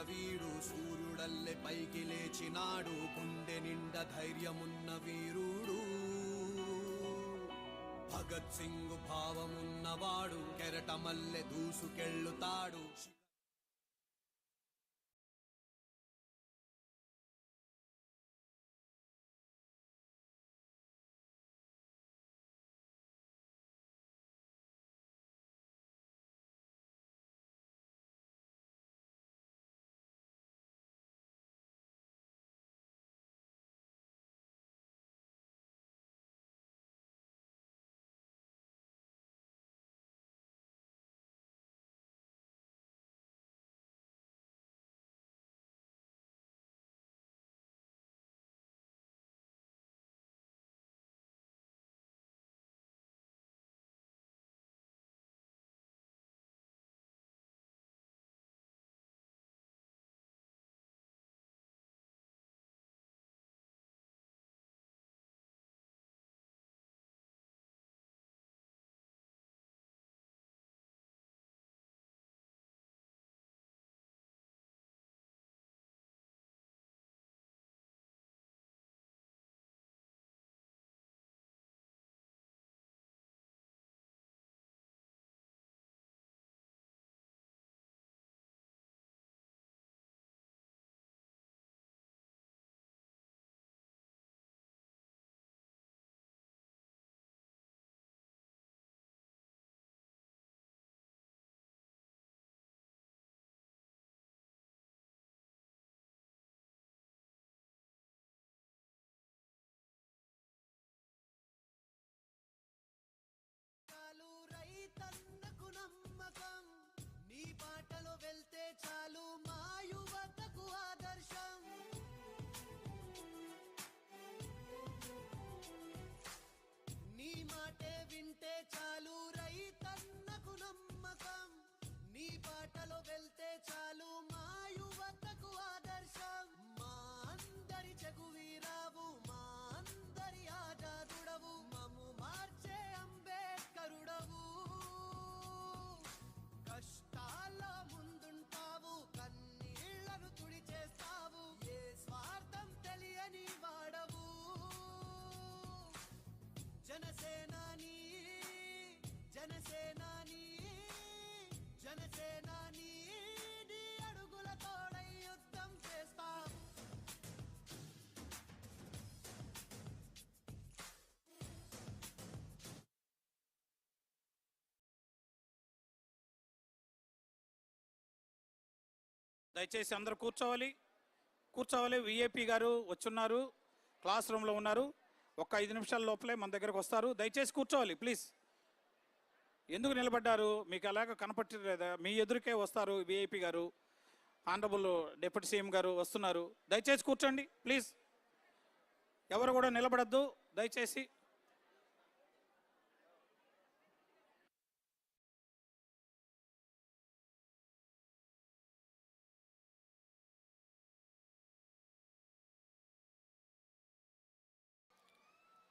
వీడు సూర్యుడల్లె పైకి లేచినాడు. గుండె నిండా ధైర్యమున్న వీరుడు. భగత్ సింగ్ భావమున్నవాడు. కెరటమల్లె దూసుకెళ్ళుతాడు. పాటలో దయచేసి అందరూ కూర్చోవాలి. కూర్చోవాలి. విఏపీ గారు వచ్చున్నారు. క్లాస్ రూమ్లో ఉన్నారు. ఒక ఐదు నిమిషాల లోపలే మన దగ్గరకు వస్తారు. దయచేసి కూర్చోవాలి ప్లీజ్. ఎందుకు నిలబడ్డారు? మీకు అలాగ కనపట్టలేదా? మీ ఎదురుకే వస్తారు విఐపి గారు. ఆనరబుల్ డిప్యూటీ సీఎం గారు వస్తున్నారు. దయచేసి కూర్చోండి ప్లీజ్. ఎవరు కూడా నిలబడద్దు. దయచేసి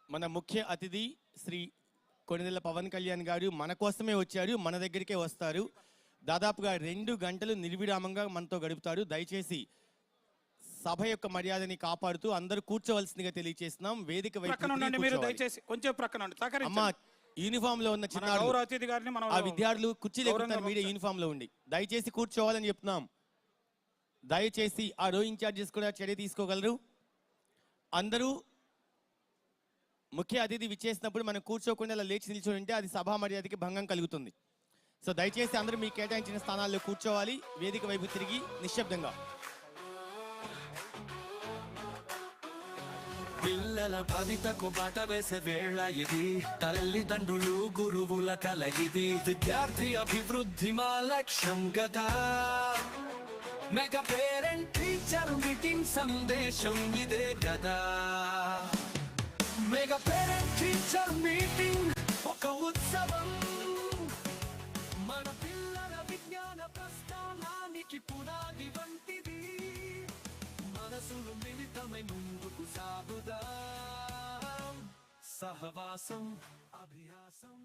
మన ముఖ్య అతిథి శ్రీ కొనిదెల పవన్ కళ్యాణ్ గారు మన కోసమే వచ్చారు మన దగ్గరికే వస్తారు. దాదాపుగా రెండు గంటలు నిర్విరామంగా మనతో గడుపుతారు. దయచేసి సభ యొక్క మర్యాదని కాపాడుతూ అందరూ కూర్చోవలసిందిగా తెలియజేస్తున్నాం వేదిక వైపు ఉండండి మీరు కూర్చోవాలి. దయచేసి కొంచెం ప్రక్కన ఉండండి. అమ్మా సహకరించండి యూనిఫామ్లో ఉన్న మన చిన్నారులు గౌరవ అతిథి గారిని మనం ఆ విద్యార్థులు కుర్చీలు గౌరవంగా ఎక్కుతారు మీడియా. యూనిఫామ్లో ఉండి. దయచేసి కూర్చోవాలని చెప్తున్నాం. దయచేసి ఆ రో ఇన్ఛార్జెస్ కూడా చర్య తీసుకోగలరు. అందరూ ముఖ్య అతిథి విచ్చేసినప్పుడు మనం కూర్చోకుండా అలా లేచి నిల్చొని ఉంటే అది సభా మర్యాదకి భంగం కలుగుతుంది. సో దయచేసి అందరూ మీకు కేటాయించిన స్థానాల్లో కూర్చోవాలి. వేదిక వైపు తిరిగి నిశ్శబ్దంగా. పిల్లల భవితకు బాట వేసే వేళ ఇది. తల్లిదండ్రులు గురువుల కల ఇది. విద్యార్థి అభివృద్ధి మా లక్ష్యం గదా. మెగా పేరెంట్ టీచర్ మీటింగ్ సందేశం ఇదే గదా. మెగా పేరెంట్ టీచర్ మీటింగ్ ఒక ఉత్సవం. మన పిల్లల విజ్ఞాన ప్రస్థానానికి పునాది వంటిది. మనసులు మిళితమై ముందుకు సాగుదా. సహవాసం అభ్యాసం.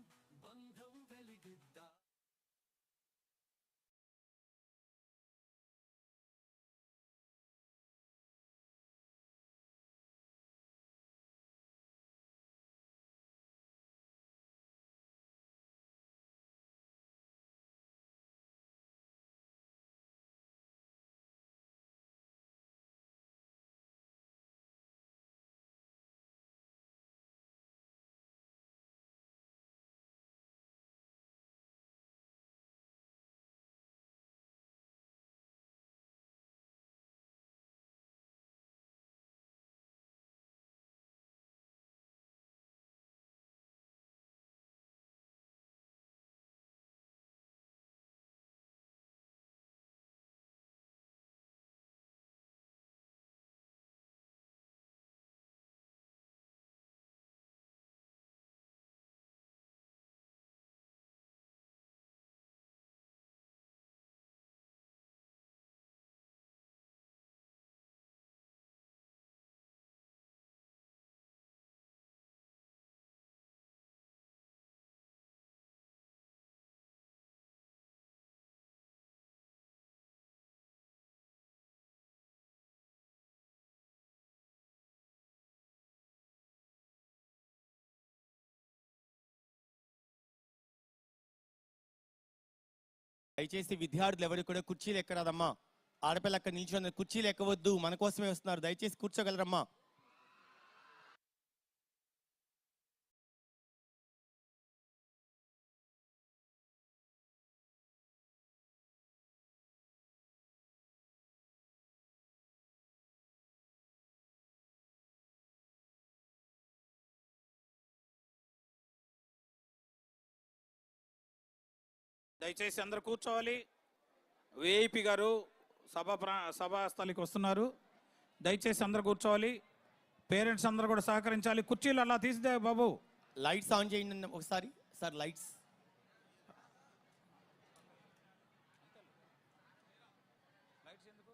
దయచేసి విద్యార్థులు ఎవరు కూడా కుర్చీలు ఎక్కరాదమ్మా. ఆడపిల్ల అక్కడ నిల్చొని కుర్చీలు ఎక్కవద్దు మన కోసమే వస్తున్నారు. దయచేసి కూర్చోగలరమ్మా. దయచేసి అందరు కూర్చోవాలి. వేఐపి గారు సభ సభా స్థలికి వస్తున్నారు. దయచేసి అందరు కూర్చోవాలి. పేరెంట్స్ అందరు కూడా సహకరించాలి. కుర్చీలు అలా తీసిదే బాబు. లైట్స్ ఆన్ చేయండి ఒకసారి. Sir lights. లైట్స్ ఎందుకు?